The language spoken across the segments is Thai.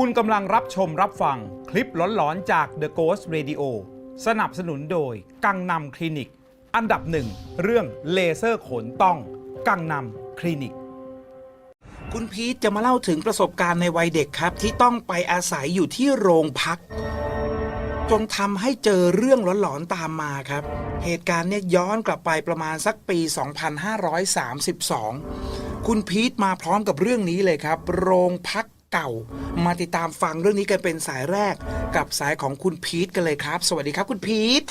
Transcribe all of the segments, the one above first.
คุณกำลังรับชมรับฟังคลิปหลอนๆจาก The Ghost Radio สนับสนุนโดย กังนำคลินิก อันดับหนึ่งเรื่องเลเซอร์ขนต้อง กังนำคลินิก คุณพีทจะมาเล่าถึงประสบการณ์ในวัยเด็กครับ ที่ต้องไปอาศัยอยู่ที่โรงพัก จนทำให้เจอเรื่องหลอนๆตามมาครับ เหตุการณ์เนี่ยย้อนกลับไปประมาณสักปี 2532 คุณพีทมาพร้อมกับเรื่องนี้เลยครับ โรงพัก เก่า มาติดตามฟังเรื่องนี้กันเป็นสายแรกกับสายของคุณพีทกันเลยครับ สวัสดีครับคุณพีท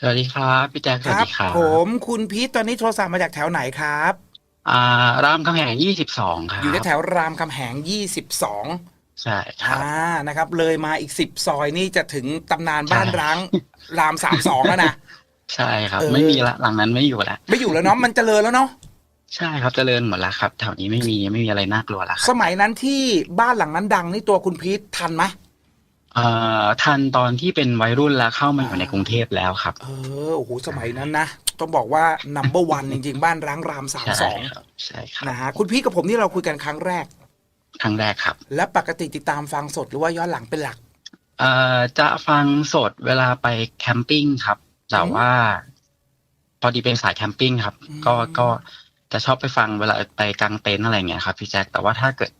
สวัสดีครับพี่แจ๊คสวัสดีครับผมคุณพีทตอนนี้โทรศัพท์มาจากแถวไหนครับอ่ารามคำแหงยี่สิบสองครับ อยู่แถวๆรามคำแหง 22 ใช่ครับอ่านะครับ เลยมาอีกสิบซอยนี่จะถึงตำนานบ้านใช่ร้างรามสามสองแล้วนะ ใช่ครับเออไม่มีละหลังนั้นไม่อยู่ละไม่อยู่แล้วเนาะมันเจริญแล้วเนาะ ใช่ครับเจริญหมดละครับแถวนี้ไม่มีไม่มีอะไรน่ากลัวละคสรับมัยนั้นที่บ้านหลังนั้นดังนี่ตัวคุณพีททันไหมเอ่อทันตอนที่เป็นวัยรุ่นแล้วเข้ามาอยู่ในกรุงเทพแล้วครับ เออโอ้โหสมัยนั้นนะต้องบอกว่า number one จริง ๆ บ้านร้างรามสามใช่สองครับ ใช่ครับนะฮะคุณพีทกับผมนี่เราคุยกันครั้งแรก ครั้งแรกครับ และปกติติดตามฟังสดหรือว่าย้อนหลังเป็นหลัก เอ่อจะฟังสดเวลาไปแคมปิ้งครับ แต่อืมว่า พอดีเป็นสายแคมปิ้งครับอืม ก็ก็ จะชอบไปฟังเวลาไปกางเต็นท์อะไรเงี้ยครับพี่แจ๊คแต่ว่าถ้าเกิด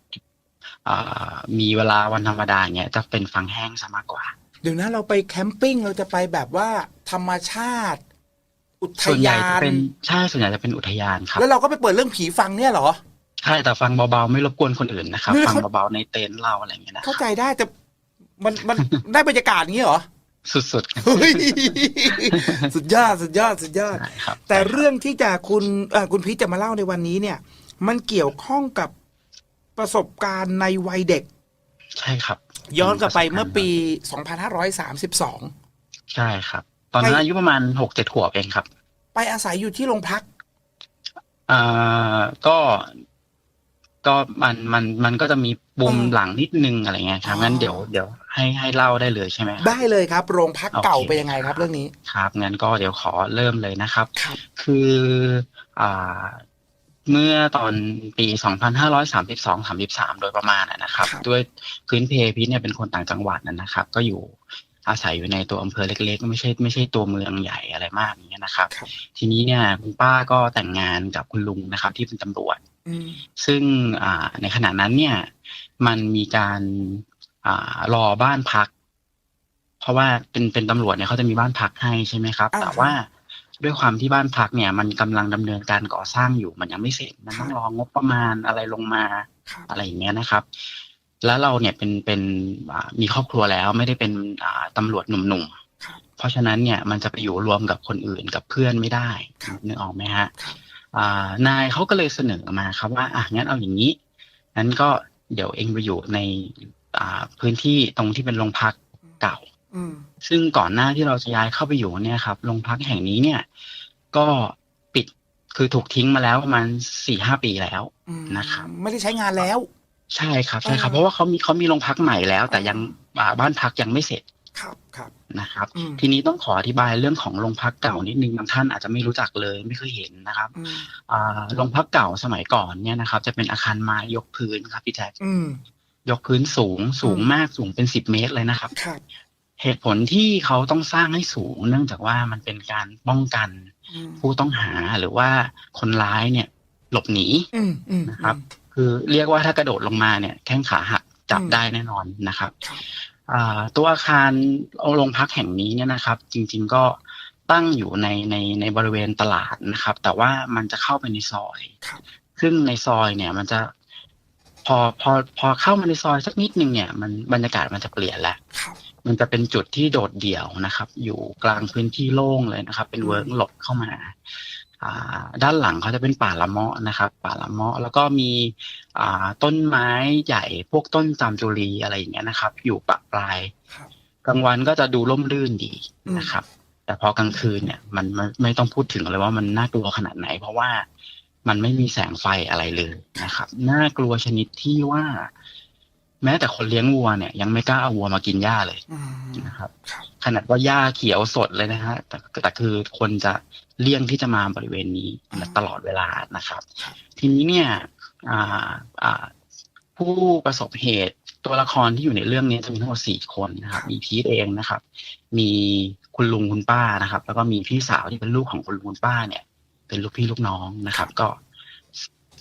อ่ามีเวลาวันธรรมดาเงี้ยจะเป็นฟังแห้งซะมากกว่า เดี๋ยวนะเราไปแคมปิ้งเราจะไปแบบว่าธรรมชาติ อุทส่วนใหญ่ยาจะนเป็นใช่ส่วนใหญ่จะเป็นอุทยานครับ แล้วเราก็ไปเปิดเรื่องผีฟังเนี่ยเหรอใช่แต่ฟังเบาๆไม่รบกวนคนอื่นนะครับนี่ฟังเขาเบาๆในเต็นท์เราอะไรอย่างเงี้ยนะคเข้ารับใจได้แต่มันมันได้บรรยากาศอย่างนี้เหรอ สุดๆครับเฮ้ยสุดยอดสุดยอดสุดยอดใช่ครับแต่เรื่องที่จะคุณเอ่อคุณพีชจะมาเล่าในวันนี้เนี่ย มันเกี่ยวข้องกับประสบการณ์ในวัยเด็ก ใช่ครับย้อนกลับไปเมื่อปี 2532 ใช่ครับ ตอนนั้นไป อายุประมาณหกเจ็ดขวบเองครับไปอาศัยอยู่ที่โรงพัก อ่าก็ ก็มันมันมันก็จะมี บุมหลังนิดนึงอะไรเงี้ยครับงั้นเดี๋ยวเดี๋ยวให้ให้เล่าได้เลยใช่ไหมครับได้เลยครับ โรงพักเก่าเคไปนยังไงครับเรื่องนี้ครับงั้นก็เดี๋ยวขอเริ่มเลยนะครับครับคืออ่าเมื่อตอนปี 2532 33 โดยประมาณนะครับรบด้วยพื้นเพพีชเนี่ยเป็นคนต่างจังหวัดนะครับ ก็อยู่อาศัยอยู่ในตัวอำเภอเล็กๆ ไม่ใช่ไม่ใช่ตัวเมืองใหญ่อะไรมากอย่างเงี้ยนะครับรบทีนี้เนี่ยคุณป้าก็แต่งงานกับคุณลุงนะครับ ที่เป็นตำรวจ ซึ่งในขณะนั้นเนี่ย มันมีการอ่ารอบ้านพัก เพราะว่าเป็นเป็นตำรวจเนี่ยเขาจะมีบ้านพักให้ใช่ไหมครับอ่าแต่ว่าด้วยความที่บ้านพักเนี่ย มันกำลังดำเนินการก่อสร้างอยู่มันยังไม่เสร็จมันต้องรองบประมาณอะไรลงมาครับอะไรอย่างเงี้ยนะครับ แล้วเราเนี่ยเป็นเป็นอ่ามีครอบครัวแล้วไม่ได้เป็นอ่าตำรวจหนุ่มครับๆเพราะฉะนั้นเนี่ยมันจะไปอยู่รวมกับคนอื่นกับเพื่อนไม่ได้ครับนึกออกไหมฮะครับอ่านายเขาก็เลยเสนอมาครับว่าอะงั้นเอาอย่างนี้งั้นก็ เดี๋ยวเองไปอยู่ในอ่าพื้นที่ตรงที่เป็นโรงพักเก่าอืมซึ่งก่อนหน้าที่เราจะย้ายเข้าไปอยู่เนี่ยครับโรงพักแห่งนี้เนี่ย ก็ปิดคือถูกทิ้งมาแล้วประมาณสี่ห้าปีแล้วอืมนะครับไม่ได้ใช้งานแล้ว ใช่ครับใช่ครับอ่าเพราะว่าเขามีเขามีโรงพักใหม่แล้ว แต่ยังอ่าบ้านพักยังไม่เสร็จ ครับครับนะครับอืมทีนี้ต้องขออธิบายเรื่องของโรงพักเก่านิดนึงบางท่านอาจจะไม่รู้จักเลยไม่เคยเห็นนะครับอืมอ่าโรงพักเก่าสมัยก่อนเนี่ยนะครับ จะเป็นอาคารไม้ยกพื้นครับพี่แจ๊คอืมยกพื้นสูงสูงอืมมากสูงเป็นสิบเมตรเลยนะครับครับเหตุผลที่เขาต้องสร้างให้สูง เนื่องจากว่ามันเป็นการป้องกันอืมผู้ต้องหาหรือว่าคนร้ายเนี่ย หลบหนีอืมอืมนะครับ คือเรียกว่าถ้ากระโดดลงมาเนี่ย แข้งขาหักจับอืมได้แน่นอนนะครับครับอ่า ตัวอาคารโรงพักแห่งนี้เนี่ยนะครับ จริง ๆก็ตั้งอยู่ในในในบริเวณตลาดนะครับ แต่ว่ามันจะเข้าไปในซอยครับซึ่งในซอยเนี่ยมันจะพอพอพอเข้ามาในซอยสักนิดนึงเนี่ย มันบรรยากาศมันจะเปลี่ยนแล้วครับมันจะเป็นจุดที่โดดเดี่ยวนะครับ อยู่กลางพื้นที่โล่งเลยนะครับ เป็นอืมเวิร์กหลบเข้ามาอ่า ด้านหลังเขาจะเป็นป่าละเมาะนะครับ ป่าละเมาะแล้วก็มีอ่าต้นไม้ใหญ่พวกต้นจามจุรีอะไรอย่างเงี้ยนะครับ อยู่ปะปลายครับกลางวันก็จะดูร่มรื่นดีอืมนะครับ แต่พอกลางคืนเนี่ยมันมันไม่ต้องพูดถึงเลยว่ามันน่ากลัวขนาดไหน เพราะว่ามันไม่มีแสงไฟอะไรเลยนะครับ น่ากลัวชนิดที่ว่า แม้แต่คนเลี้ยงวัวเนี่ย ยังไม่กล้าเอาวัวมากินหญ้าเลยอืมนะครับครับ ขนาดว่าหญ้าเขียวสดเลยนะฮะแต่แต่คือคนจะ เลี่ยงที่จะมาบริเวณนี้ตลอดเวลานะครับ ทีนี้เนี่ยอ่าอ่าผู้ประสบเหตุตัวละครที่อยู่ในเรื่องนี้จะมีทั้งหมดสี่คนนะครับ มีพีทเองนะครับ มีคุณลุงคุณป้านะครับ แล้วก็มีพี่สาวที่เป็นลูกของคุณลุงคุณป้าเนี่ย เป็นลูกพี่ลูกน้องนะครับ ก็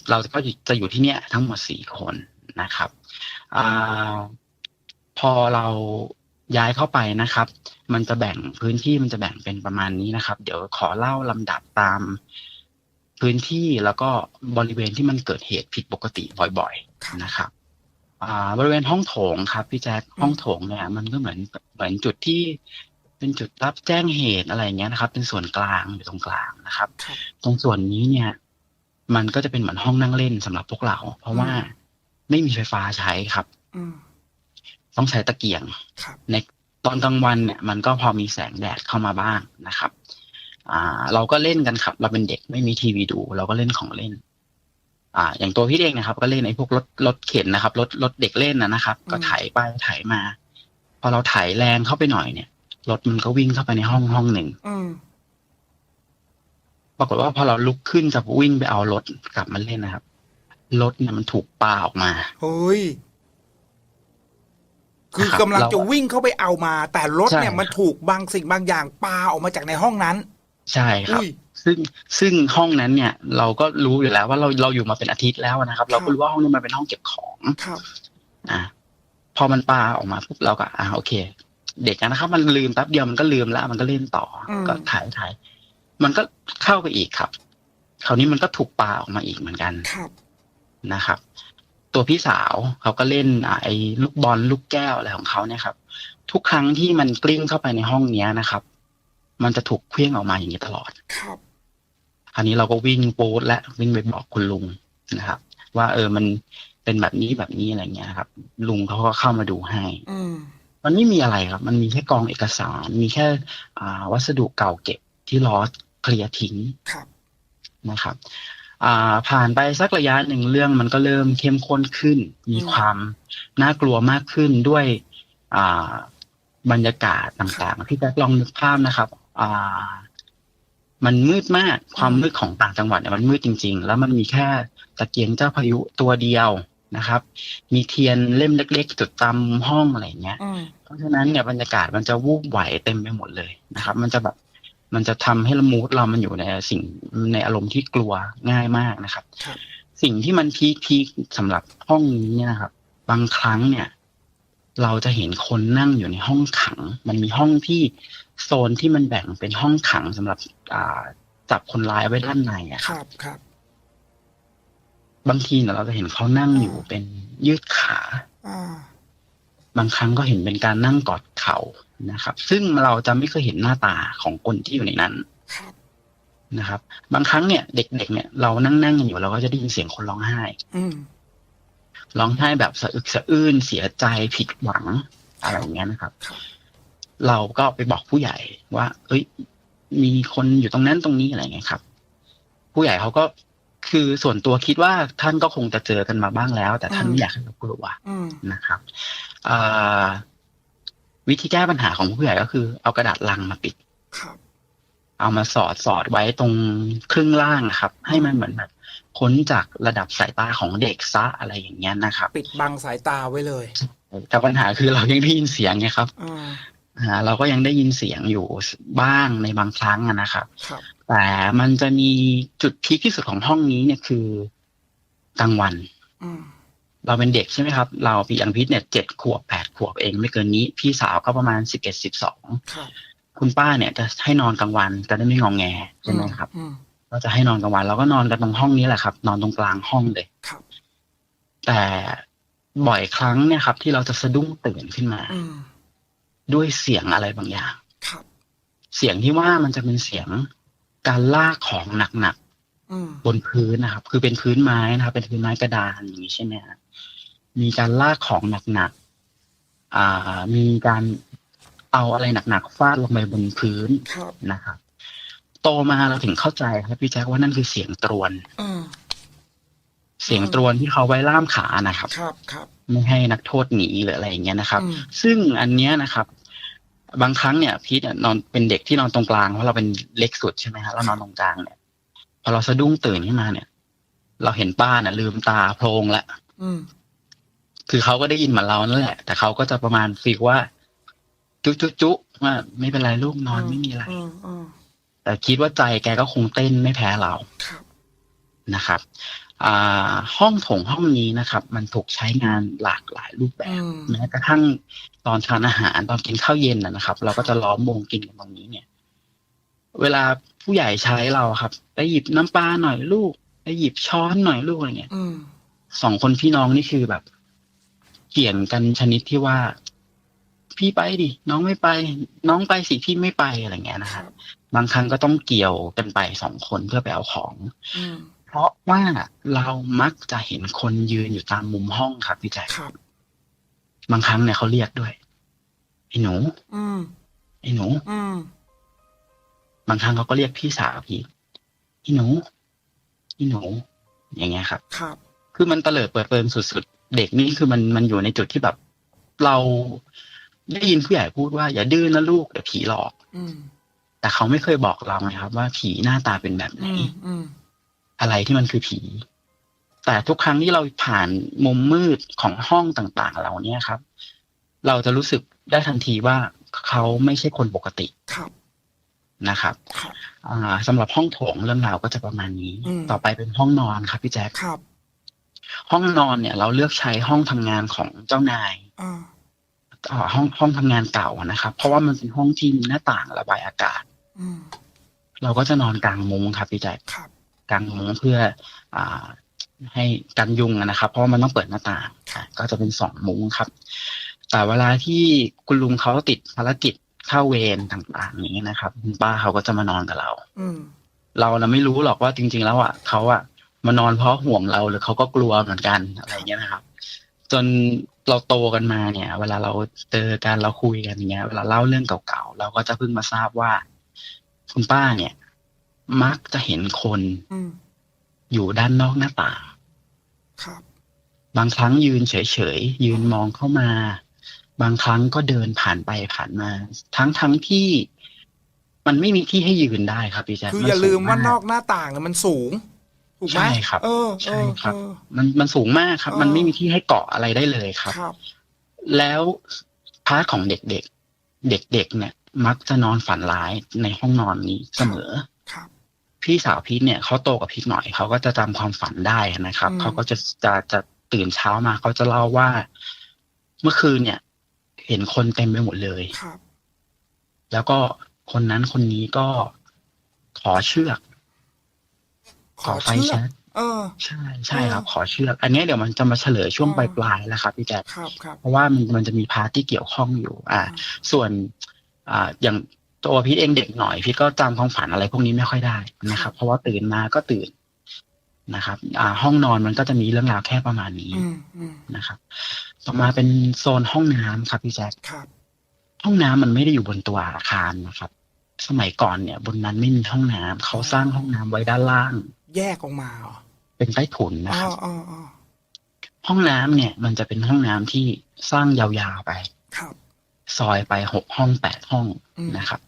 เราก็จะอยู่ที่เนี่ยทั้งหมดสี่คนนะครับอาพอเรา ย้ายเข้าไปนะครับ มันจะแบ่งพื้นที่มันจะแบ่งเป็นประมาณนี้นะครับ เดี๋ยวขอเล่าลำดับตามพื้นที่แล้วก็บริเวณที่มันเกิดเหตุผิดปกติบ่อยครับๆนะครับอ่าบริเวณห้องโถงครับพี่แจ๊คห้องโถงเนี่ยมันก็เหมือนเหมือนจุดที่เป็นจุดรับแจ้งเหตุอะไรอย่างเงี้ยนะครับ เป็นส่วนกลางอยู่ตรงกลางนะครับครับ ตรงส่วนนี้เนี่ย มันก็จะเป็นเหมือนห้องนั่งเล่นสำหรับพวกเรา เพราะว่าไม่มีไฟฟ้าใช้ครับอืม ต้องใช้ตะเกียงครับในตอนกลางวันเนี่ยมันก็พอมีแสงแดดเข้ามาบ้างนะครับ อ่า เราก็เล่นกันครับ เราเป็นเด็กไม่มีทีวีดู เราก็เล่นของเล่น อ่า อย่างตัวพี่เองนะครับ ก็เล่นไอ้พวกรถรถเข็นนะครับรถรถเด็กเล่นนะนะครับ ก็ไถไปไถมา พอเราไถแรงเข้าไปหน่อยเนี่ยรถมันก็วิ่งเข้าไปในห้องห้องหนึ่งอืมปรากฏว่าพอเราลุกขึ้นจะวิ่งไปเอารถกลับมาเล่นนะครับรถเนี่ยมันถูกปาออกมาเฮ้ย คือนะครับกำลังจะเราวิ่งเข้าไปเอามา แต่รถใช่เนี่ยมันถูกบางสิ่งบางอย่างปาออกมาจากในห้องนั้น ใช่ครับอุ้ยซึ่งซึ่งห้องนั้นเนี่ยเราก็รู้อยู่แล้วว่าเราเราอยู่มาเป็นอาทิตย์แล้วนะครับ เราก็รู้ว่าห้องนี้มันเป็นห้องเก็บของครับอะพอมันปาออกมาปุ๊บเราก็อ่าโอเค เด็กนะครับ มันลืมแป๊บเดียวมันก็ลืมแล้วมันก็เล่นต่ออมก็ถ่ายถ่ายมันก็เข้าไปอีกครับ คราวนี้มันก็ถูกปาออกมาอีกเหมือนกันครับนะครับ ตัวพี่สาวเขาก็เล่นอ่าไอ้ลูกบอลลูกแก้วอะไรของเขาเนี่ยครับ ทุกครั้งที่มันกลิ้งเข้าไปในห้องเนี้ยนะครับ มันจะถูกเคลื่องออกมาอย่างนี้ตลอดครับคราวนี้เราก็วิ่งปูดและวิ่งไปบอกคุณลุงนะครับ ว่าเออมันเป็นแบบนี้แบบนี้อะไรเงี้ยครับ ลุงเขาก็เข้ามาดูให้อืมมันไม่มีอะไรครับ มันมีแค่กองเอกสาร มีแค่อ่าวัสดุเก่าเก็บที่ล้อเคลียร์ทิ้งครับนะครับ อ่าผ่านไปสักระยะหนึ่งเรื่องมันก็เริ่มเข้มข้นขึ้น มีความน่ากลัวมากขึ้นด้วยอ่าบรรยากาศต่างๆพี่แจ๊คลองนึกภาพนะครับ อ่า มันมืดมากความมืดของต่างจังหวัดเนี่ยมันมืดจริง ๆ แล้วมันมีแค่ตะเกียงเจ้าพายุตัวเดียวนะครับ มีเทียนเล่มเล็ก ๆ จุดตามห้องอะไรอย่างเงี้ยอืมเพราะฉะนั้นเนี่ยบรรยากาศมันจะวูบไหวเต็มไปหมดเลยนะครับ มันจะแบบ มันจะทำให้ละมูดเรามันอยู่ในสิ่งในอารมณ์ที่กลัวง่ายมากนะครับครับ สิ่งที่มันพีคพีคสำหรับห้องนี้เนี่ยนะครับ บางครั้งเนี่ย เราจะเห็นคนนั่งอยู่ในห้องขัง มันมีห้องที่โซนที่มันแบ่งเป็นห้องขังสำหรับ อ่าจับคนร้ายไว้ด้านในอะคครับรับครับ บางทีเนี่ยเราจะเห็นเขานั่งอยู่เป็นยืดขาอ่าบางครั้งก็เห็นเป็นการนั่งกอดเข่า นะครับ ซึ่งเราจะไม่เคยเห็นหน้าตาของคนที่อยู่ในนั้นครับนะครับ บางครั้งเนี่ยเด็ก ๆ เนี่ยเรานั่งนั่งกันอยู่เราก็จะได้ยินเสียงคนร้องไห้อืมร้องไห้แบบสะอึกสะอื้นเสียใจผิดหวังอะไรอย่างเงี้ยนะครับครับ เราก็ไปบอกผู้ใหญ่ว่า เอ้ย มีคนอยู่ตรงนั้นตรงนี้อะไรเงี้ยครับ ผู้ใหญ่เขาก็คือส่วนตัวคิดว่าท่านก็คงจะเจอกันมาบ้างแล้ว แต่ท่านไม่อยากให้เรากลัวอืมนะครับอ่า วิธีแก้ปัญหาของผู้ใหญ่ก็คือ เอากระดาษลังมาปิดครับเอามาสอดสอดไว้ตรงครึ่งล่างนะครับ ให้มันเหมือนแบบพ้นจากระดับสายตาของเด็กซะอะไรอย่างเงี้ยนะครับ ปิดบังสายตาไว้เลย แต่ปัญหาคือเรายังได้ยินเสียงไงครับอ่าอ่าเราก็ยังได้ยินเสียงอยู่บ้างในบางครั้งอะนะครับครับ แต่มันจะมีจุดพีคที่สุดของห้องนี้เนี่ยคือกลางวันอืม เราเป็นเด็กใช่ไหมครับ เราปีอังพิษเนี่ยเจ็ดขวบแปดขวบเองไม่เกินนี้ พี่สาวก็ประมาณสิบเอ็ดสิบสองครับคุณป้าเนี่ยจะให้นอนกลางวันจะได้ไม่งองแงใช่ไหมครับอืมก็จะให้นอนกลางวันเราก็นอนกันตรงห้องนี้แหละครับ นอนตรงกลางห้องเลยครับ แต่บ่อยครั้งเนี่ยครับ ที่เราจะสะดุ้งตื่นขึ้นมาอืมด้วยเสียงอะไรบางอย่าง ครับ เสียงที่ว่ามันจะเป็นเสียงการลากของหนักอืมๆ บนพื้นนะครับ คือเป็นพื้นไม้นะครับ เป็นพื้นไม้กระดานอย่างนี้ใช่ไหมฮะมีการลากของหนักๆอ่า มีการเอาอะไรหนักๆฟาดลงไปบนพื้นครับนะครับ โตมาเราถึงเข้าใจครับพี่แจ๊คว่านั่นคือเสียงตรวนอืมเสียงตรวนที่เขาไว้ล่ามขานะครับ ครับครับไม่ให้นักโทษหนีหรืออะไรอย่างเงี้ยนะครับอืมซึ่งอันเนี้ยนะครับ บางครั้งเนี่ยพีทเนี่ยนอนเป็นเด็กที่นอนตรงกลางเพราะเราเป็นเล็กสุดใช่ไหมฮะเรานอนตรงกลางเนี่ย พอเราสะดุ้งตื่นขึ้นมาเนี่ย เราเห็นป้าเนี่ยลืมตาโพลงแล้วอืมคือเขาก็ได้ยินเหมือนเรานั่นแหละ แต่เขาก็จะประมาณฟีลว่า จุจุจุว่าไม่เป็นไรลูกนอนไม่มีอะไรอืมอืมแต่คิดว่าใจแกก็คงเต้นไม่แพ้เราครับนะครับอ่าห้องโถงห้องนี้นะครับ มันถูกใช้งานหลากหลายรูปแบบอืมแม้กระทั่งตอนทานอาหารตอนกินข้าวเย็นนะนะครับ เราก็จะล้อมวงกินกันตรงนี้เนี่ย เวลา ผู้ใหญ่ใช้เราครับไปหยิบน้ำปลาหน่อยลูกไปหยิบช้อนหน่อยลูกอะไรเงี้ยอืมสองคนพี่น้องนี่คือแบบเกี่ยงกันชนิดที่ว่า พี่ไปดิน้องไม่ไป น้องไปสิพี่ไม่ไปอะไรเงี้ยนะคครัรับบบางครั้งก็ต้องเกี่ยวกันไปสองคนเพื่อไปเอาของอืมเพราะว่าเรามักจะเห็นคนยืนอยู่ตามมุมห้องครับพี่แจ๊คครับบางครั้งเนี่ยเขาเรียกด้วยไอ้หนูอืมไอ้หนูอืม บางครั้งเขาก็เรียกพี่สาวพี่ไอ้หนูไอ้หนู อย่างเงี้ยครับ ครับ คือมันเตลิดเปิดเปิงสุดๆ เด็กนี่คือมันมันอยู่ในจุดที่แบบ เราได้ยินผู้ใหญ่พูดว่าอย่าดื้อนะลูกเดี๋ยวผีหลอก อืมแต่เขาไม่เคยบอกเราไงครับ ว่าผีหน้าตาเป็นแบบไหนอืมอืมอะไรที่มันคือผี แต่ทุกครั้งที่เราผ่านมุมมืดของห้องต่างๆเหล่านี้ครับ เราจะรู้สึกได้ทันทีว่าเขาไม่ใช่คนปกติครับ นะครับครับอ่าสำหรับห้องโถงเรื่องราวก็จะประมาณนี้อืมต่อไปเป็นห้องนอนครับพี่แจ๊คครับห้องนอนเนี่ย เราเลือกใช้ห้องทำงานของเจ้านายอ่าอ่าห้องห้องทำงานเก่าอะนะครับ เพราะว่ามันเป็นห้องที่มีหน้าต่างระบายอากาศอืมเราก็จะนอนกลางมุ้งครับพี่แจ๊คครับกลางมุ้งเพื่อ อ่า ให้กันยุงอะนะครับ เพราะว่ามันต้องเปิดหน้าต่างอะก็จะเป็นสองมุ้งครับ แต่เวลาที่คุณลุงเขาติดภารกิจ เข้าเวรต่างๆอย่างนี้นะครับคุณป้าเขาก็จะมานอนกับเรา อืมเราน่ะไม่รู้หรอกว่าจริง ๆ แล้วอะเขาอะมานอนเพราะห่วงเราหรือเขาก็กลัวเหมือนกันอะไรอย่างเงี้ยนะครับ จนเราโตกันมาเนี่ย เวลาเราเจอกันเราคุยกันอย่างเงี้ย เวลาเล่าเรื่องเก่าๆเราก็จะเพิ่งมาทราบว่า คุณป้าเนี่ย มักจะเห็นคนอืมอยู่ด้านนอกหน้าต่าง ครับ บางครั้งยืนเฉยๆยืนมองเข้ามา บางครั้งก็เดินผ่านไปผ่านมา ทั้งทั้งๆที่มันไม่มีที่ให้ยืนได้ครับพี่แจ๊คคือมันอย่าลืมสูงว่านอกหน้าต่างเนี่ยมันสูงถูกไหมใช่ครับเออใช่ครับเออมันมันสูงมากครับเออมันไม่มีที่ให้เกาะอะไรได้เลยครับครับแล้วพาร์ทของเด็กๆ เด็กๆเนี่ย มักจะนอนฝันร้ายในห้องนอนนี้เสมอครับพี่สาวพีทเนี่ยเขาโตกับพีทหน่อยเขาก็จะจำความฝันได้นะครับอืมเขาก็จะจะจะตื่นเช้ามาเขาจะเล่าว่า เมื่อคืนเนี่ย เห็นคนเต็มไปหมดเลยครับ แล้วก็คนนั้นคนนี้ก็ขอเชือกขอไฟเชื่อแช็กเออ ใช่ใช่ครับเออขอเชือก อันเนี้ยเดี๋ยวมันจะมาเฉลยช่วงเอปอลายๆแล้วครับพี่แจ๊คครับครับเพราะว่ามันมันจะมีพาร์ทที่เกี่ยวข้องอยู่ อ่า ส่วน อ่า อย่างตัวพีทเองเด็กหน่อยพีทก็จำความฝันอะไรพวกนี้ไม่ค่อยได้นะครับ เพราะว่าตื่นมาก็ตื่นนะครับ อ่า ห้องนอนมันก็จะมีเรื่องราวแค่ประมาณนี้อืมอืมนะครับ ต่อมาเป็นโซนห้องน้ำครับพี่แจ๊คครับห้องน้ำมันไม่ได้อยู่บนตัวอาคารนะครับ สมัยก่อนเนี่ย บนนั้นไม่มีห้องน้ำเขาสร้างห้องน้ำไว้ด้านล่าง แยกออกมาเหรอเป็นใต้ถุนนะอ๋คอรับ อ๋ออ๋อห้องน้ำเนี่ย มันจะเป็นห้องน้ำที่สร้างยาวๆไป ครับ ซอยไปหกห้องแปดห้องอืม นะครับ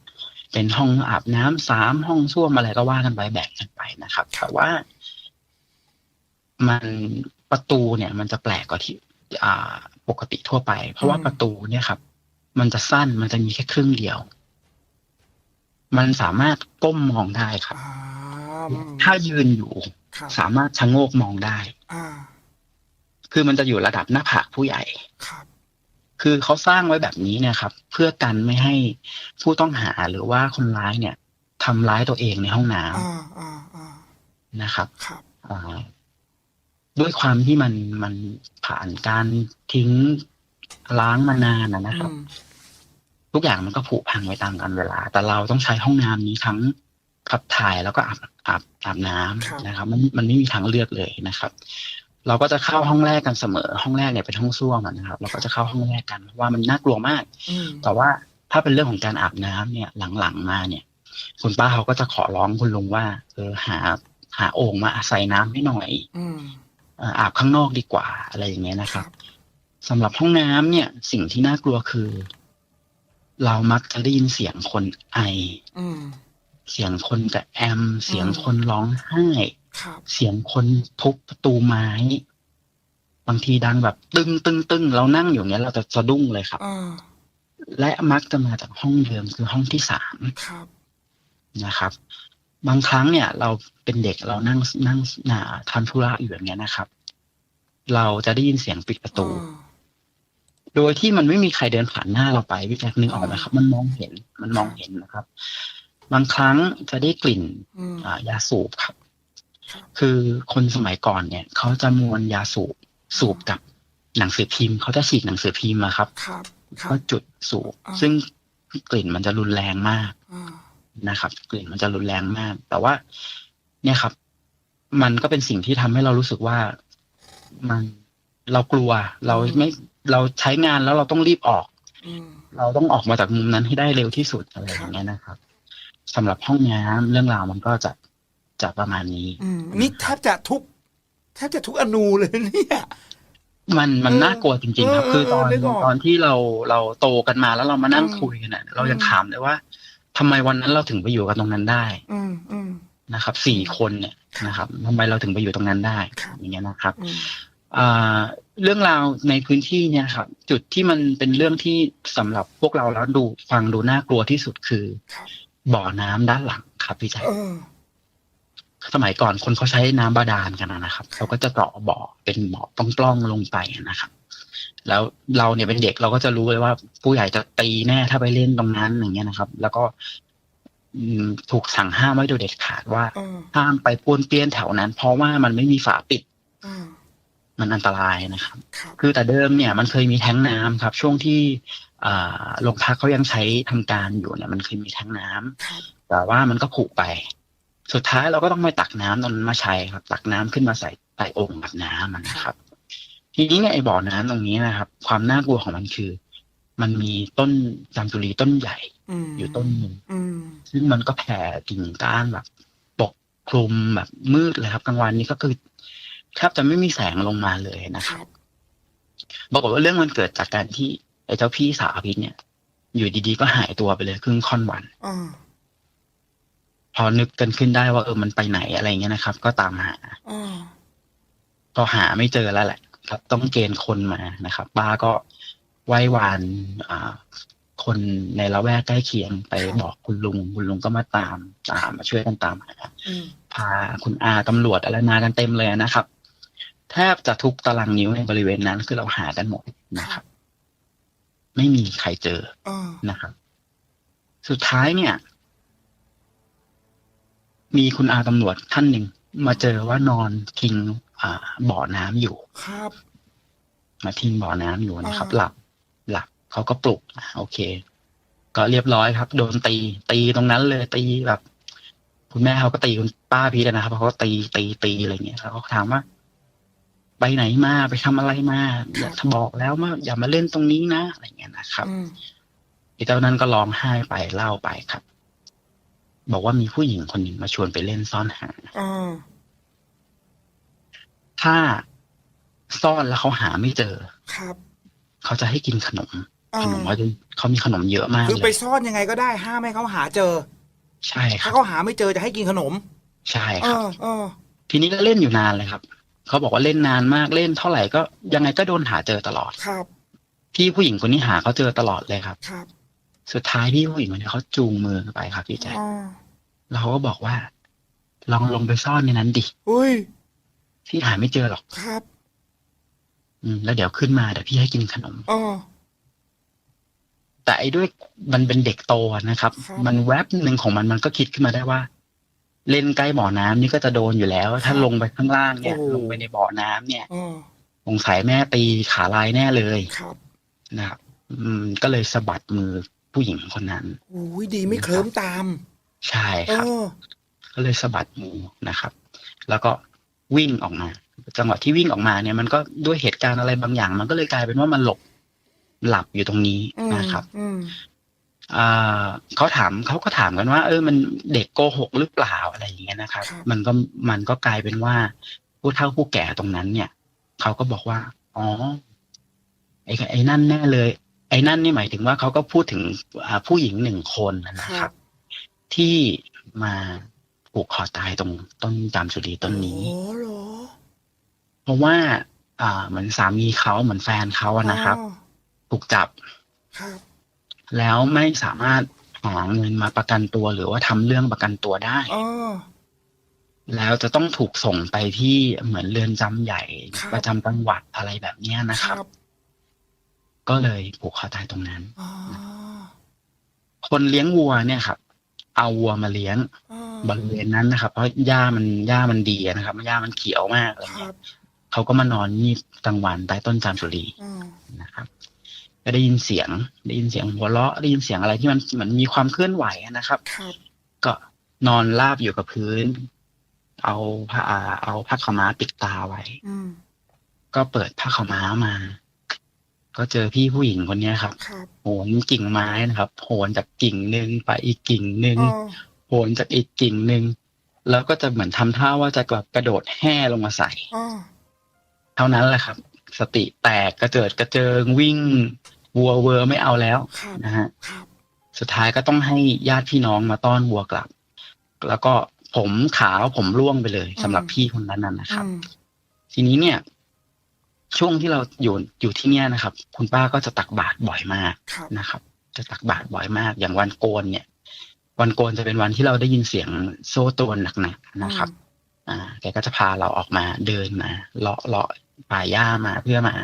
เป็นห้องอาบน้ำสามห้องส้วมอะไรก็ว่ากันไปแบ่งกันไปนะครับแต่ว่า มันประตูเนี่ย มันจะแปลกกว่าที่ อ่าปกติทั่วไป เพราะว่าประตูเนี่ยครับ มันจะสั้นมันจะมีแค่ครึ่งเดียว มันสามารถก้มมองได้ครับอ่าอืมถ้ายืนอยู่ครับสามารถชะโงกมองได้อ่าคือมันจะอยู่ระดับหน้าผากผู้ใหญ่ครับคือเขาสร้างไว้แบบนี้เนะครับ เพื่อกันไม่ให้ผู้ต้องหาหรือว่าคนร้ายเนี่ยทำร้ายตัวเองในห้องน้ำอ่าอ่าอ่านะครับครับอ่า ด้วยความที่มันมันผ่านการทิ้งล้างมานานนะนะครับอืมทุกอย่างมันก็ผุพังไปตามกาลเวลา แต่เราต้องใช้ห้องน้ำนี้ทั้งขับถ่ายแล้วก็อาบอาบอาบน้ำนะครับ มันมันไม่มีทางเลือกเลยนะครับ เราก็จะเข้าห้องแรกกันเสมอ ห้องแรกเนี่ยเป็นห้องส้วมอะนะครับ เราก็จะเข้าห้องแรกกันเพราะว่ามันน่ากลัวมากอืมแต่ว่าถ้าเป็นเรื่องของการอาบน้ำเนี่ยหลังๆมาเนี่ย คุณป้าเขาก็จะขอร้องคุณลุงว่าเออหาหาโอ่งมาใส่น้ำให้หน่อย อืมเอ่ออาบข้างนอกดีกว่าอะไรอย่างเงี้ยนะคครัรับบสำหรับห้องน้ำเนี่ย สิ่งที่น่ากลัวคือ เรามักจะได้ยินเสียงคนไออืมเสียงคนกระแอม เสียงอืมคนร้องไห้ครับเสียงคนทุบประตูไม้ บางทีดังแบบตึ้งตึ้งตึ้งเรานั่งอยู่เนี้ย เราจะสะดุ้งเลยครับอ่าและมักจะมาจากห้องเดิมคือห้องที่สามครับนะครับ บางครั้งเนี่ย เราเป็นเด็กเรานั่งนั่งน่าทำธุระอยู่อย่างเงี้ยนะครับ เราจะได้ยินเสียงปิดประตูอ่าโดยที่มันไม่มีใครเดินผ่านหน้าเราไปพี่แจ็คนึกออกไหมครับ มันมองเห็นมันมองเห็นนะครับ บางครั้งจะได้กลิ่นอืมอ่ายาสูบครับครับ คือคนสมัยก่อนเนี่ยเขาจะมวนยาสูบสูบกับหนังสือพิมพ์เขาจะฉีกหนังสือพิมพ์มาครับครับครัก็บจุดสูบอ่าซึ่งกลิ่นมันจะรุนแรงมากอ่า นะครับ กลิ่นมันจะรุนแรงมาก แต่ว่า เนี่ยครับ มันก็เป็นสิ่งที่ทำให้เรารู้สึกว่ามันเรากลัว เราไม่เราใช้งานแล้วเราต้องรีบออกอืมเราต้องออกมาจากมุมนั้นให้ได้เร็วที่สุดอะไรอย่างเงี้ยนะครับสำหรับห้องน้ำเรื่องราวมันก็จะจะประมาณนี้อืมนี่แทบจะทุกแทบจะทุกอนูเลยเนี่ยมันมันเออน่ากลัวจริง ๆ ครับเออคือตอนเออนึกออกตอนที่เราเราโตกันมาแล้วเรามานั่งอืมคุยกันน่ะเรายังอืมถามเลยว่า ทำไมวันนั้นเราถึงไปอยู่กันตรงนั้นได้ อืมอืมนะครับสี่คนเนี่ยนะครับทำไมเราถึงไปอยู่ตรงนั้นได้ครับอย่างเงี้ยนะครับอืมอ่าเรื่องราวในพื้นที่เนี่ยครับ จุดที่มันเป็นเรื่องที่สำหรับพวกเราแล้วดูฟังดูน่ากลัวที่สุดคือครับบ่อน้ำด้านหลังครับพี่แจ๊คเออสมัยก่อนคนเขาใช้น้ำบาดาลกันนะครับเขาก็จะเจาะบ่อเป็นบ่อต้องปล้องๆลงไปนะครับ แล้วเราเนี่ยเป็นเด็กเราก็จะรู้เลยว่า ผู้ใหญ่จะตีแน่ถ้าไปเล่นตรงนั้นอย่างเงี้ยนะครับ แล้วก็อืมถูกสั่งห้ามไว้โดยเด็ดขาดว่าเออห้ามไปป้วนเปี้ยนแถวนั้น เพราะว่ามันไม่มีฝาปิดอ่ามันอันตรายนะครับครับ คือแต่เดิมเนี่ย มันเคยมีแท้งน้ำครับ ช่วงที่อ่าโรงพักเขายังใช้ทำการอยู่เนี่ย มันเคยมีแท้งน้ำครับแต่ว่ามันก็ผุไป สุดท้ายเราก็ต้องไปตักน้ำตรงนั้นมาใช้ครับ ตักน้ำขึ้นมาใส่ใส่โอ่งแบบน้ำอะนะครับ ทีนี้เนี่ยไอ้บ่อน้ำตรงนี้นะครับ ความน่ากลัวของมันคือ มันมีต้นจามจุรีต้นใหญ่อืมอยู่ต้นหนึ่งอืมซึ่งมันก็แผ่กิ่งก้านแบบ ปกคลุมแบบมืดเลยครับกลางวันนี้ก็คือแทบจะไม่มีแสงลงมาเลยนะคครับรับบอกฏว่าเรื่องมันเกิดจากการที่ไอ้เจ้าพี่สาวพิษเนี่ย อยู่ดีๆก็หายตัวไปเลยครึ่งค่อนวันอ่าพอนึกกันขึ้นได้ว่าเออมันไปไหนอะไรเงี้ยนะครับ ก็ตามหาอ่าพอหาไม่เจอแล้วแหละ ครับต้องเกณฑ์คนมานะครับ ป้าก็ไหว้วานอ่าคนในละแวกใกล้เคียงไปบอกคุณลุง คุณลุงก็มาตามตามมาช่วยกันตามหาอืมพาคุณอาตำรวจอะไรมากันเต็มเลยนะครับ แทบจะทุกตารางนิ้วในบริเวณนั้นคือเราหากันหมดนะครับ ไม่มีใครเจออ่านะครับ สุดท้ายเนี่ย มีคุณอาตำรวจท่านหนึ่งมาเจอว่านอนทิ้งอ่าบ่อน้ำอยู่ครับ มาทิ้งบ่อน้ำอยู่นะครับอ่าหลับ หลับเขาก็ปลุกอะโอเค ก็เรียบร้อยครับ โดนตี ตีตรงนั้นเลยตีแบบ คุณแม่เขาก็ตีคุณป้าพีชนะครับเขาก็ตีตีตีอะไรเงี้ยแล้วเขาถามว่า ไปไหนมาไปทำอะไรมาอย่าบอกแล้วว่าอย่ามาเล่นตรงนี้นะอะไรเงี้ยนะครับอืมไอ้เจ้านั้นก็ร้องไห้ไปเล่าไปครับ บอกว่ามีผู้หญิงคนหนึ่งมาชวนไปเล่นซ่อนหาอ่า ถ้าซ่อนแล้วเขาหาไม่เจอ ครับ เขาจะให้กินขนม อ่าขนมเขาจะเขามีขนมเยอะมากคือเลไปยซ่อนยังไงก็ได้ห้ามให้เขาหาเจอ ใช่คถ้ารับ เขาหาไม่เจอจะให้กินขนมใช่เอครับ อเออทีนี้ก็เล่นอยู่นานเลยครับ เขาบอกว่าเล่นนานมากเล่นเท่าไหร่ก็ยังไงก็โดนหาเจอตลอด ครับ พี่ผู้หญิงคนนี้หาเขาเจอตลอดเลยครับ ครับสุดท้ายพี่ผู้หญิงคนนี้เขาจูงมือไปครับพี่แจ๊คอ่าแล้วเขาก็บอกว่า ลองลงไปซ่อนในนั้นดิ อุ้ย พี่หาไม่เจอหรอก ครับ อืม แล้วเดี๋ยวขึ้นมาเดี๋ยวพี่ให้กินขนม อ๋อ แต่ไอ้ด้วยมันเป็นเด็กโตอะนะครับ ครับ มันแวบหนึ่งของมันมันก็คิดขึ้นมาได้ว่า เล่นใกล้บ่อน้ำนี่ก็จะโดนอยู่แล้ว ถ้าลงไปข้างล่างเนี่ยลงไปในบ่อน้ำเนี่ยอ๋อ สงสัยแม่ตีขาลายแน่เลยครับ นะครับ อืม ก็เลยสะบัดมือผู้หญิงคนนั้น อุ้ยดีไม่เคลิ้มตามใช่เอครับ อก็เลยสะบัดมือนะครับ แล้วก็ วิ่งออกมา จังหวะที่วิ่งออกมาเนี่ยมันก็ด้วยเหตุการณ์อะไรบางอย่าง มันก็เลยกลายเป็นว่ามันหลบหลับอยู่ตรงนี้อืมนะครับอืมอ่าเขาถามเขาก็ถามกันว่า เออ มันเด็กโกหกหรือเปล่าอะไรอย่างเงี้ยนะครับครับ มันก็มันก็กลายเป็นว่า ผู้เฒ่าผู้แก่ตรงนั้น เนี่ยเขาก็บอกว่า อ๋อ ไอ้ไอ้นั่นแน่เลย ไอ้นั่นนี่หมายถึงว่าเขาก็พูดถึงอ่าผู้หญิงหนึ่งคนนะคครัรับบที่มา ผูกคอตายตรงต้นจามจุรีต้นนี้โอ้เหรอเพราะว่า อ่า เหมือนสามีเขาเหมือนแฟนเขาอะนะครับอ๋อถูกจับครับแล้วไม่สามารถหาเงินมาประกันตัวหรือว่าทำเรื่องประกันตัวได้อ๋อแล้วจะต้องถูกส่งไปที่เหมือนเรือนจำใหญ่ครับประจำจังหวัดอะไรแบบเนี้ยนะคครับรับ ก็เลยผูกคอตายตรงนั้นอ๋อคนเลี้ยงวัวเนี่ยครับ เอาวัวมาเลี้ยงอ๋อ บริเวณนั้นนะครับ เพราะหญ้ามันหญ้ามันดีนะครับหญ้ามันเขียวมากอะไรคเงี้รัยบเขาก็มานอนงีบกลางวันใต้ต้นจามจุรีอ๋อนะครับก็ได้ยินเสียง ได้ยินเสียงหัวเราะได้ยินเสียงอะไรที่มันเหมือนมีความเคลื่อนไหวนะครับครับก็นอนราบอยู่กับพื้น เอาผ้าเอาผ้าขาวม้าปิดตาไว้อืมก็เปิดผ้าขาวม้ามา ก็เจอพี่ผู้หญิงคนเนี้ยครับครับโหนกิ่งไม้นะครับโหนจากกิ่งหนึ่งไปอีกกิ่งหนึ่งอ๋อ โหนจากอีกกิ่งหนึ่งแล้วก็จะเหมือนทำท่าว่าจะแบบกระโดดแห่ลงมาใส่อ๋อเท่านั้นแหละครับ สติแตกกระเจิดกระเจิงวิ่งวัวเวอร์ไม่เอาแล้วครับนะฮะครับสุดท้ายก็ต้องให้ญาติพี่น้องมาต้อนวัวกลับ แล้วก็ผมขาวผมร่วงไปเลยสำหรับพี่คนนั้นน่ะนะครับอืมทีนี้เนี่ย ช่วงที่เราอยู่อยู่ที่เนี่ยนะครับ คุณป้าก็จะตักบาตรบ่อยมากครับนะครับ จะตักบาตรบ่อยมาก อย่างวันโกนเนี่ย วันโกนจะเป็นวันที่เราได้ยินเสียงโซ่ตรวนหนักๆนะครับ อ่า แกก็จะพาเราออกมาเดินมาเลาะเลาะป่าหญ้ามาเพื่อมา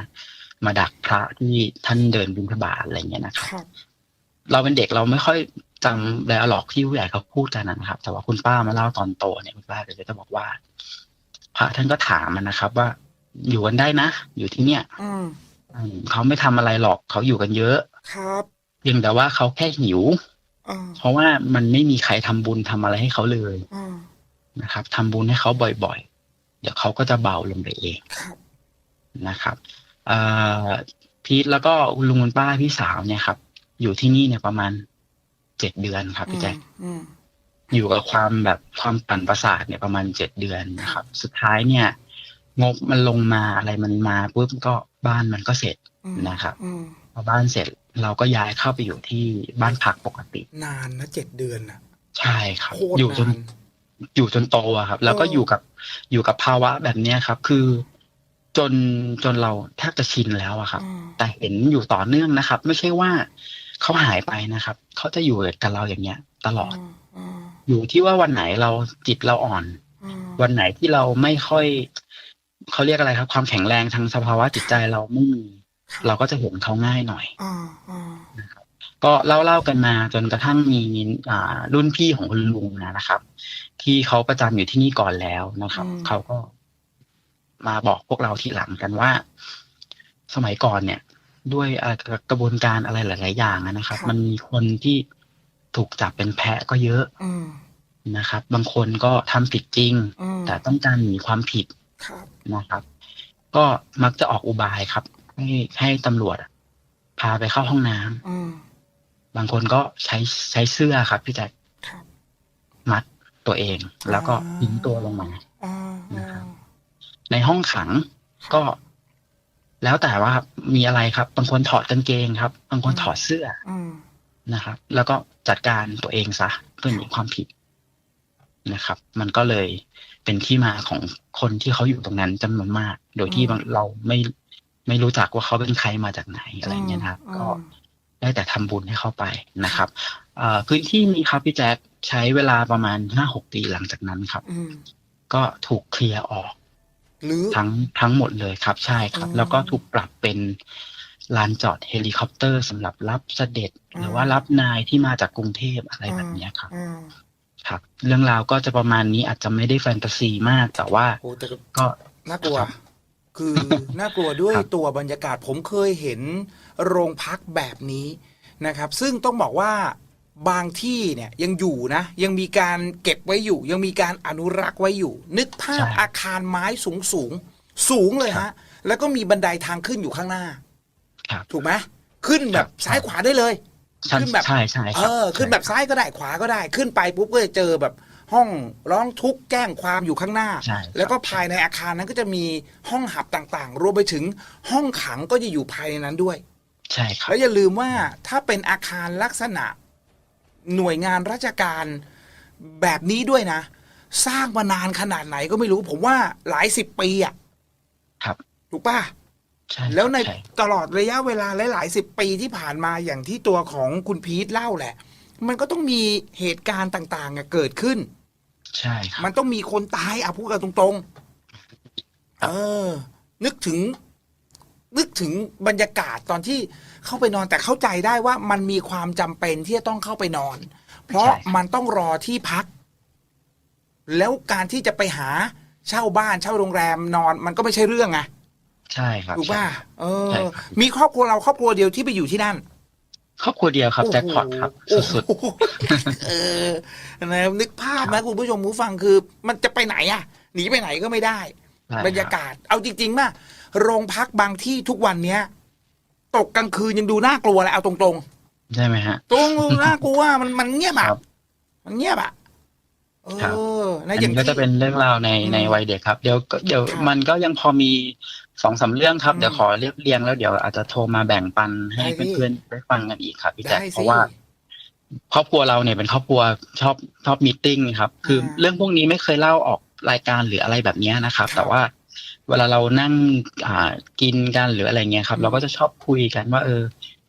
มาดักพระที่ท่านเดินบิณฑบาตอะไรเงี้ยนะครับครับเราเป็นเด็กเราไม่ค่อยจำแล้วหรอกที่ผู้ใหญ่เขาพูดกันนะครับ แต่ว่าคุณป้ามาเล่าตอนโตเนี่ยคุณป้าเดี๋ยวจะบอกว่า พระท่านก็ถามมันนะครับ ว่าอยู่กันได้นะ อยู่ที่เนี่ยอืมอืมเขาไม่ทำอะไรหรอกเขาอยู่กันเยอะ ครับเพียงแต่ว่าเขาแค่หิว อ๋อเพราะว่ามันไม่มีใครทำบุญทำอะไรให้เขาเลยอ๋อนะครับทำบุญให้เขาบ่อยๆ เดี๋ยวเขาก็จะเบาลงไปเองครับนะครับเอ่อพีทแล้วก็คุณลุงคุณป้าพี่สาวเนี่ยครับ อยู่ที่นี่เนี่ยประมาณเจ็ดเดือนครับพี่แจ๊ค อืม อยู่กับความแบบความปั่นประสาทเนี่ยประมาณเจ็ดเดือนนะครับ สุดท้ายเนี่ย งบมันลงมาอะไรมันมาปุ๊บก็บ้านมันก็เสร็จอืมนะครับ อืม พอบ้านเสร็จเราก็ย้ายเข้าไปอยู่ที่บ้านพักปกติ นานนะเจ็ดเดือนนะใช่ครับโคตรอยู่จนนานอยู่จนโตอะครับ แล้วก็เออออยู่กับอยู่กับภาวะแบบเนี้ยครับ คือ จนจนเราแทบจะชินแล้วอะครับอืมแต่เห็นอยู่ต่อเนื่องนะครับ ไม่ใช่ว่าเขาหายไปนะครับเขาจะอยู่กับเราอย่างเงี้ย ตลอดอืมอยู่ที่ว่าวันไหนเราจิตเราอ่อนอืมวันไหนที่เราไม่ค่อยเขาเรียกอะไรครับ ความแข็งแรงทางสภาวะจิตใจเราไม่มีครับ เราก็จะเห็นเขาง่ายหน่อยอ่าอ่าก็เล่าเล่ากันมาจนกระทั่งมีอ่ารุ่นพี่ของคุณลุงนะครับ ที่เขาประจำอยู่ที่นี่ก่อนแล้วนะครับเขาก็มาบอกพวกเราทีหลังกันว่า สมัยก่อนเนี่ย ด้วยอ่ากระบวนการอะไรหลาย ๆ อย่างอะนะครับ มันมีคนที่ถูกจับเป็นแพะก็เยอะอืมนะครับ บางคนก็ทำผิดจริงอืมแต่ต้องการหนีความผิดครับนะครับ ก็มักจะออกอุบายครับ ให้ให้ตำรวจอะพาไปเข้าห้องน้ำอืมบางคนก็ใช้ใช้เสื้อครับพี่แจ็คครับมัดตัวเอง แล้วก็ทิ้งตัวลงมาอ่านะอ่าครับในห้องขังก็แล้วแต่ว่ามีอะไรครับ บางคนถอดกางเกงครับ บางคนถอดเสื้ออืมนะครับ แล้วก็จัดการตัวเองซะเพื่อหนีความผิดนะครับ มันก็เลยเป็นที่มาของคนที่เขาอยู่ตรงนั้นจำนวนมาก โดยที่บางเราไม่ ไม่รู้จักว่าเขาเป็นใครมาจากไหนอะไรอย่างเงี้ยนะครับ ก็ได้แต่ทำบุญให้เข้าไปนะครับเอ่อพื้นที่นี้ครับพี่แจ๊คใช้เวลาประมาณห้าหกปีหลังจากนั้นครับอืมก็ถูกเคลียร์ออกหรือทั้งทั้งหมดเลยครับ ใช่ครับอืมแล้วก็ถูกปรับเป็นลานจอดเฮลิคอปเตอร์สำหรับรับเสด็จอืมหรือว่ารับนายที่มาจากกรุงเทพอะไรแบบเนี้ยครับอ่าครับ เรื่องราวก็จะประมาณนี้อาจจะไม่ได้แฟนตาซีมาก แต่ว่าโอ้แต่ก็ก็น่ากลัว ครับคือน่ากลัวด้วยครับตัวบรรยากาศผมเคยเห็นโรงพักแบบนี้นะครับ ซึ่งต้องบอกว่าบางที่เนี่ยยังอยู่นะ ยังมีการเก็บไว้อยู่ ยังมีการอนุรักษ์ไว้อยู่ นึกภาพอาคารไม้สูงสูงสูงเลยฮะ แล้วก็มีบันไดทางขึ้นอยู่ข้างหน้าครับถูกไหมขึ้นแบบครับซ้ายขวาได้เลยใช่ขึ้นแบบใช่ใช่คเอรับอขึ้นแบบซ้ายก็ได้ขวาก็ได้ขึ้นไปปุ๊บก็จะเจอแบบ ห้องร้องทุกข์แจ้งความอยู่ข้างหน้า ใช่ครับแล้วก็ภายในอาคารนั้นก็จะมีห้องหับต่างๆ รวมไปถึงห้องขังก็จะอยู่ภายในนั้นด้วย ใช่ครับ แล้วอย่าลืมว่าถ้าเป็นอาคารลักษณะหน่วยงานราชการแบบนี้ด้วยนะ สร้างมานานขนาดไหนก็ไม่รู้ ผมว่าหลายสิบปีอะครับ ถูกป่ะ ใช่แล้วในช่ตลอดระยะเวลาหลายๆสิบปีที่ผ่านมาอย่างที่ตัวของคุณพีทเล่าแหละ มันก็ต้องมีเหตุการณ์ต่างๆอะเกิดขึ้น ใช่ครับ มันต้องมีคนตายอะพูดกันตรงๆ เออ นึกถึง นึกถึงบรรยากาศตอนที่เข้าไปนอนแต่เข้าใจได้ว่ามันมีความจำเป็นที่จะต้องเข้าไปนอน เพราะมันต้องรอที่พัก แล้วการที่จะไปหาเช่าบ้านเช่าโรงแรมนอน มันก็ไม่ใช่เรื่องไงใช่ครับถูกป่ะใช่ เอใช่อครับ มีครอบครัวเราครอบครัวเดียวที่ไปอยู่ที่นั่น ครอบครัวเดียวครับแจ็คพอตครับโอ้โหสุดเออนะครับนึกภาพนะคุณผู้ชมผู้ฟังคือ มันจะไปไหนอะ หนีไปไหนก็ไม่ได้ๆใช่บรรยากาศ เอาจริงๆมาโรงพักบางที่ทุกวันเนี้ย ตกกลางคืนยังดูน่ากลัวเลยเอาตรงใช่ไหมฮะๆตรงๆน่ากลัวมันมันเงียบอะครับมันเงียบอะเอครับออันะนอย่างนี้ก็จะที่เป็นเรื่องราวในอืมในวัยเด็กครับ เดี๋ยวก็เดี๋ยวครับมันก็ยังพอมี สองสามเรื่องครับอืมเดี๋ยวขอเรียบเรียงแล้วเดี๋ยวอาจจะโทรมาแบ่งปันให้ได้พี่ เพื่อนๆได้ฟังกันอีกครับพี่แจ็คได้เพสิราะว่า ครอบครัวเราเนี่ยเป็นครอบครัวชอบชอบมีตติ้งครับ คืออาเรื่องพวกนี้ไม่เคยเล่าออกรายการหรืออะไรแบบเนี้ยนะครับ ครับแต่ว่าเวลาเรานั่งอ่ากินกันหรืออะไรเงี้ยครับ อืม เราก็จะชอบคุยกันว่า เออ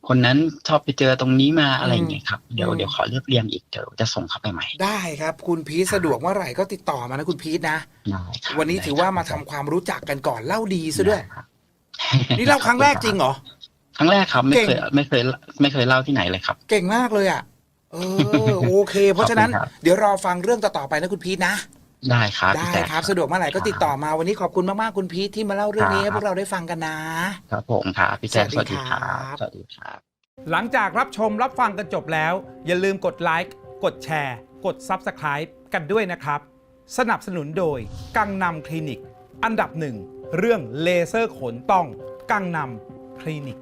คนนั้นชอบไปเจอตรงนี้มาอะไรอืมเงี้ยครับ เดี๋ยวอืมเดี๋ยวขอเรียบเรียงอีกเดี๋ยวจะส่งเข้าไปใหม่ได้ครับ คุณพีทสะดวกเมื่อไหร่ก็ติดต่อมานะคุณพีทนะ ได้ครับวันนี้ได้ถือว่าครับมาทำความรู้จักกันก่อนเล่าดีซะด้วยไครับนี่เล่าครั้งแรกจริงเหรอ ครั้งแรกครับไม่เคยเก่งไม่เคยไม่เคยเล่าที่ไหนเลยครับ เก่งมากเลยอะ เออ โอเค เพราะฉะนั้นขอบคุณครับ เดี๋ยวรอฟังเรื่องต่อๆไปนะคุณพีทนะ ได้ครับได้พี่แจ๊ครับสะดวกเมื่อไหร่ก็ติดต่อมาวันนี้ขอบคุณมาก ๆ คุณพีทที่มาเล่าเรื่องนี้ครับให้พวกเราได้ฟังกันนะ ครับผมครับพี่แจ๊คสสวัวัสสดีดีคครัรับ บ สวัสดีครับ หลังจากรับชมรับฟังกันจบแล้ว อย่าลืมกดไลค์กดแชร์ กด Subscribe กันด้วยนะครับ สนับสนุนโดย กังนำคลินิก อันดับหนึ่ง เรื่องเลเซอร์ขนต้อง กังนำคลินิก